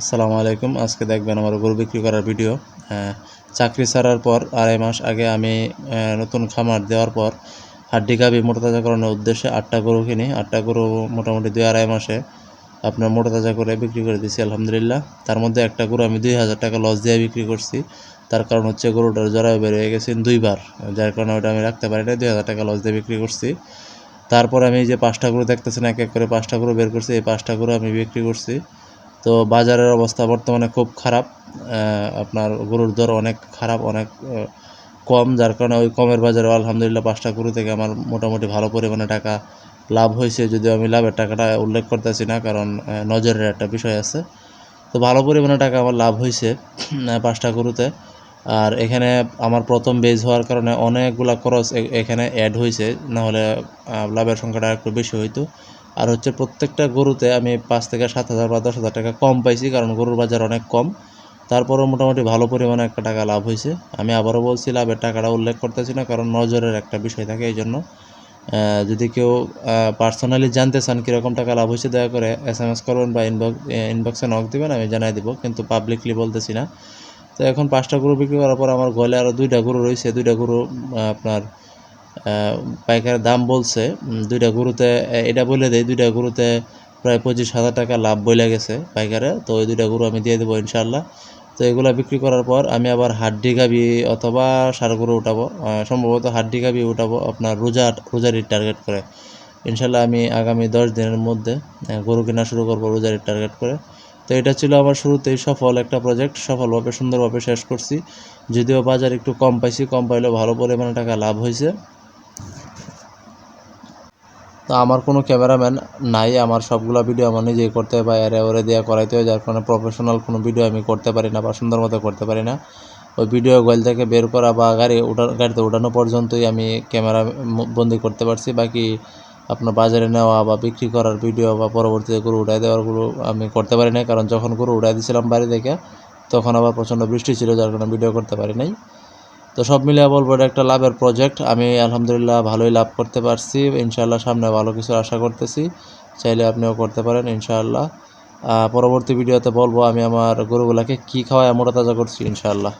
আসসালামু আলাইকুম। আজকে দেখবেন আমার গরু বিক্রি করার ভিডিও। চাকরি ছাড়ার পর আড়াই মাস আগে আমি নতুন খামার দেওয়ার পর হাড্ডি গাবি মোটাতাজাকরণের উদ্দেশ্যে আটটা গরু কিনি। আটটা গরু মোটামুটি দুই আড়াই মাসে আপনার মোটাতাজা করে বিক্রি করে দিয়েছি, আলহামদুলিল্লাহ। তার মধ্যে একটা গরু আমি দুই হাজার টাকা লস দিয়ে বিক্রি করছি। তার কারণ হচ্ছে গরুটার জরায়ু বের হয়ে গেছে দুইবার, যার কারণে ওটা আমি রাখতে পারি না দুই হাজার টাকা লস দিয়ে বিক্রি করছি। তারপর আমি যে পাঁচটা গরু দেখতেছেন, এক এক করে পাঁচটা গরু বের করছি। এই পাঁচটা গরু আমি বিক্রি করছি। তো বাজারের অবস্থা বর্তমানে খুব খারাপ। আপনার গরুর দর অনেক খারাপ, অনেক কম, যার কারণে ওই কমের বাজারে আলহামদুলিল্লাহ পাঁচটা গরু থেকে আমার মোটামুটি ভালো পরিমাণে টাকা লাভ হয়েছে, যদিও আমি লাভের টাকাটা উল্লেখ করতেছি না, কারণ নজরের একটা বিষয় আছে। তো ভালো পরিমাণে টাকা আমার লাভ হয়েছে পাঁচটা গরুতে। আর এখানে আমার প্রথম বেজ হওয়ার কারণে অনেকগুলা খরচ এখানে অ্যাড হয়েছে, নাহলে লাভের সংখ্যাটা একটু বেশি হইতো। আর হচ্ছে প্রত্যেকটা গরুতে আমি পাঁচ থেকে সাত হাজার বা দশ হাজার টাকা কম পাইছি, কারণ গরুর বাজার অনেক কম। তারপরেও মোটামুটি ভালো পরিমাণে একটা টাকা লাভ হয়েছে আমি আবারও বলছি, লাভের টাকাটা উল্লেখ করতেছি না, কারণ নজরের একটা বিষয় থাকে এই জন্য। যদি কেউ পার্সোনালি জানতে চান কীরকম টাকা লাভ হয়েছে দয়া করে এস এম এস করবেন বা ইনবক্স ইনবক্সে নক দেবেন, আমি জানাই দিব, কিন্তু পাবলিকলি বলতেছি না। তো এখন পাঁচটা গরু বিক্রি করার পর আমার গলে আরও দুইটা গরু রয়েছে দুইটা গরু আপনার আহ, পাইকারের দাম বলছে দুইটা গরুতে এটা বলে দেয় দুইটা গরুতে প্রায় পঁচিশ হাজার টাকা লাভ বলে গেছে পাইকারে। তো ওই দুইটা গরু আমি দিয়ে দেবো ইনশাল্লাহ তো এগুলা বিক্রি করার পর আমি আবার হাড্ডি গাবি অথবা সার গরু উঠাবো সম্ভবত হাড্ডি গাবি উঠাবো আপনার রোজা রোজারির টার্গেট করে। ইনশাল্লাহ আমি আগামী দশ দিনের মধ্যে গরু কেনা শুরু করব রোজারির টার্গেট করে। তো এটা ছিল আমার শুরুতেই সফল একটা প্রজেক্ট সফলভাবে সুন্দরভাবে শেষ করছি। যদিও বাজার একটু কম পাইছি কম পাইলেও ভালো পরিমাণে টাকা লাভ হয়েছে তো আমার কোনো ক্যামেরাম্যান নাই, আমার সবগুলো ভিডিও আমার নিজেই করতে হয় বা এরে ওরে দেওয়া করাইতে হয়, যার কারণে প্রফেশনাল কোনো ভিডিও আমি করতে পারি না বা সুন্দর মতো করতে পারি না। ওই ভিডিও গোয়েল থেকে বের করা বা গাড়ি উঠা গাড়িতে উঠানো পর্যন্তই আমি ক্যামেরা বন্দি করতে পারছি। বাকি আপনার বাজারে নেওয়া বা বিক্রি করার ভিডিও বা পরবর্তীতে গরু উঠাই দেওয়ারগুলো আমি করতে পারি নাই, কারণ যখন গরু উঠাই দিয়েছিলাম বাড়ি থেকে, তখন আবার প্রচণ্ড বৃষ্টি ছিল, যার কারণে ভিডিও করতে পারি নাই। তো সব মিলিয়ে বলব এটা একটা লাভের প্রজেক্ট আমি আলহামদুলিল্লাহ ভালোই লাভ করতে পারছি। ইনশাআল্লাহ সামনে ভালো কিছু আশা করতেছি। চাইলে আপনিও করতে পারেন, ইনশাআল্লাহ। পরবর্তী ভিডিওতে বলব আমি আমার গরুগুলাকে কী খাওয়ায় মোটা তাজা করছি, ইনশাআল্লাহ।